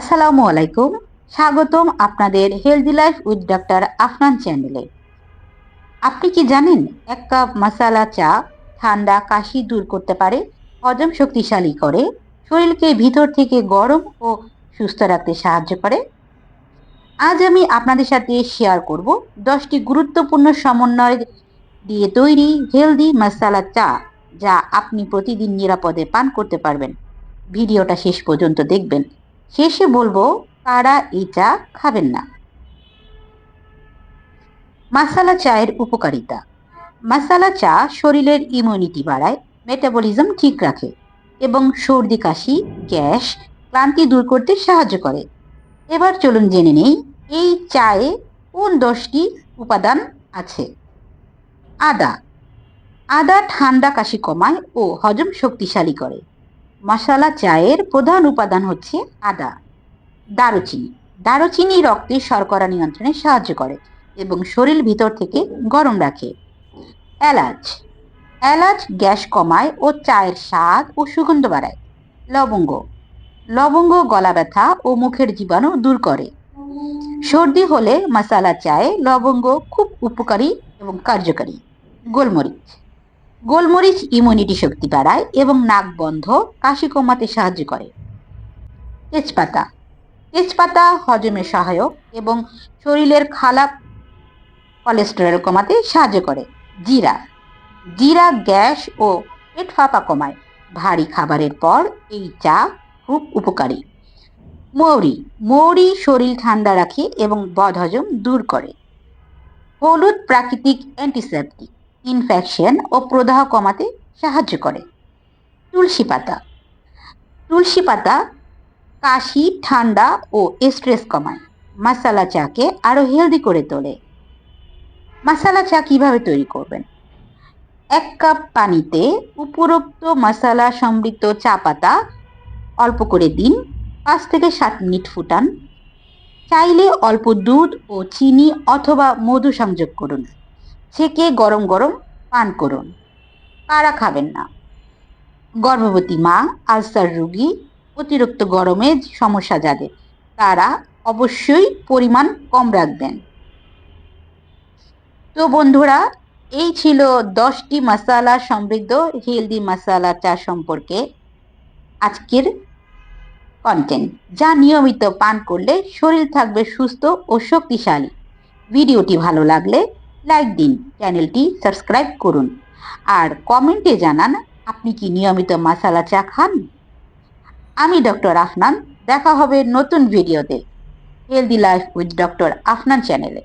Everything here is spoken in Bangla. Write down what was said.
আসসালামু আলাইকুম। স্বাগতম আপনাদের healthy life with doctor Afnan চ্যানেলে আপনি কি জানেন, এক কাপ মশালা চা ঠান্ডা কাশি দূর করতে পারে, হজম শক্তিশালী করে, শরীরকে ভিতর থেকে গরম ও সুস্থ রাখতে সাহায্য করে? আজ আমি আপনাদের সাথে শেয়ার করব দশটি গুরুত্বপূর্ণ সমন্বয় দিয়ে তৈরি হেলদি মশালা চা, যা আপনি প্রতিদিন নিরাপদে পান করতে পারবেন। ভিডিওটা শেষ পর্যন্ত দেখবেন। শেষে বলব কারা এই চা খাবেন না। মাসালা চায়ের উপকারিতা। মাসালা চা শরীরের ইমিউনিটি বাড়ায় মেটাবলিজম ঠিক রাখে এবং সর্দি, কাশি, গ্যাস ক্লান্তি দূর করতে সাহায্য করে। এবার চলুন জেনে নেই, এই চায়ে কোন দশটি উপাদান আছে? আদা। আদা ঠান্ডা, কাশি কমায় ও হজম শক্তিশালী করে। মশালা চায়ের প্রধান উপাদান হচ্ছে আদা, দারুচিনি। দারুচিনি রক্তে শর্করা নিয়ন্ত্রণে সাহায্য করে এবং শরীর ভিতর থেকে গরম রাখে। এলাচ। এলাচ গ্যাস কমায় ও চায়ের স্বাদ ও সুগন্ধ বাড়ায়। লবঙ্গ। লবঙ্গ, গলা ব্যথা ও মুখের জীবাণু দূর করে। সর্দি হলে মশালা চায়ে লবঙ্গ খুব উপকারী এবং কার্যকারী। গোলমরিচ। গোলমরিচ ইমিউনিটি শক্তি বাড়ায় এবং নাক বন্ধ, কাশি কমাতে সাহায্য করে। তেজপাতা। তেজপাতা হজমে সহায়ক এবং শরীরের খারাপ কোলেস্টেরল কমাতে সাহায্য করে। জিরা। জিরা গ্যাস ও পেট ফাঁপা কমায়। ভারী খাবারের পর এই চা খুব উপকারী। মৌরি। মৌরি শরীর ঠান্ডা রাখে এবং বদহজম দূর করে। হলুদ প্রাকৃতিক অ্যান্টিসেপটিক ইনফেকশন ও প্রদাহ কমাতে সাহায্য করে। তুলসী পাতা। তুলসী পাতা কাশি, ঠান্ডা ও স্ট্রেস কমায়। মশালা চাকে আরও হেলদি করে তোলে। মশালা চা কীভাবে তৈরি করবেন? এক কাপ পানিতে উপরোক্ত মশালা সমৃদ্ধ চা পাতা অল্প করে দিন, পাঁচ থেকে সাত মিনিট ফুটান। চাইলে অল্প দুধ ও চিনি অথবা মধু সংযোগ করুন। ছেঁকে গরম গরম পান করুন। কারা খাবেন না? গর্ভবতী মা, আলসার রুগী, অতিরিক্ত গরমে সমস্যা যাদের, তারা অবশ্যই পরিমাণ কম রাখবেন। তো বন্ধুরা, এই ছিল দশটি মশালা সমৃদ্ধ হেলদি মশালা চা সম্পর্কে আজকের কন্টেন্ট যা নিয়মিত পান করলে শরীর থাকবে সুস্থ ও শক্তিশালী। ভিডিওটি ভালো লাগলে লাইক দিন চ্যানেলটি সাবস্ক্রাইব করুন। আর কমেন্টে জানান, আপনি কি নিয়মিত মশালা চা খান? আমি ডক্টর আফনান, দেখা হবে নতুন ভিডিওতে healthy life with doctor Afnan চ্যানেলে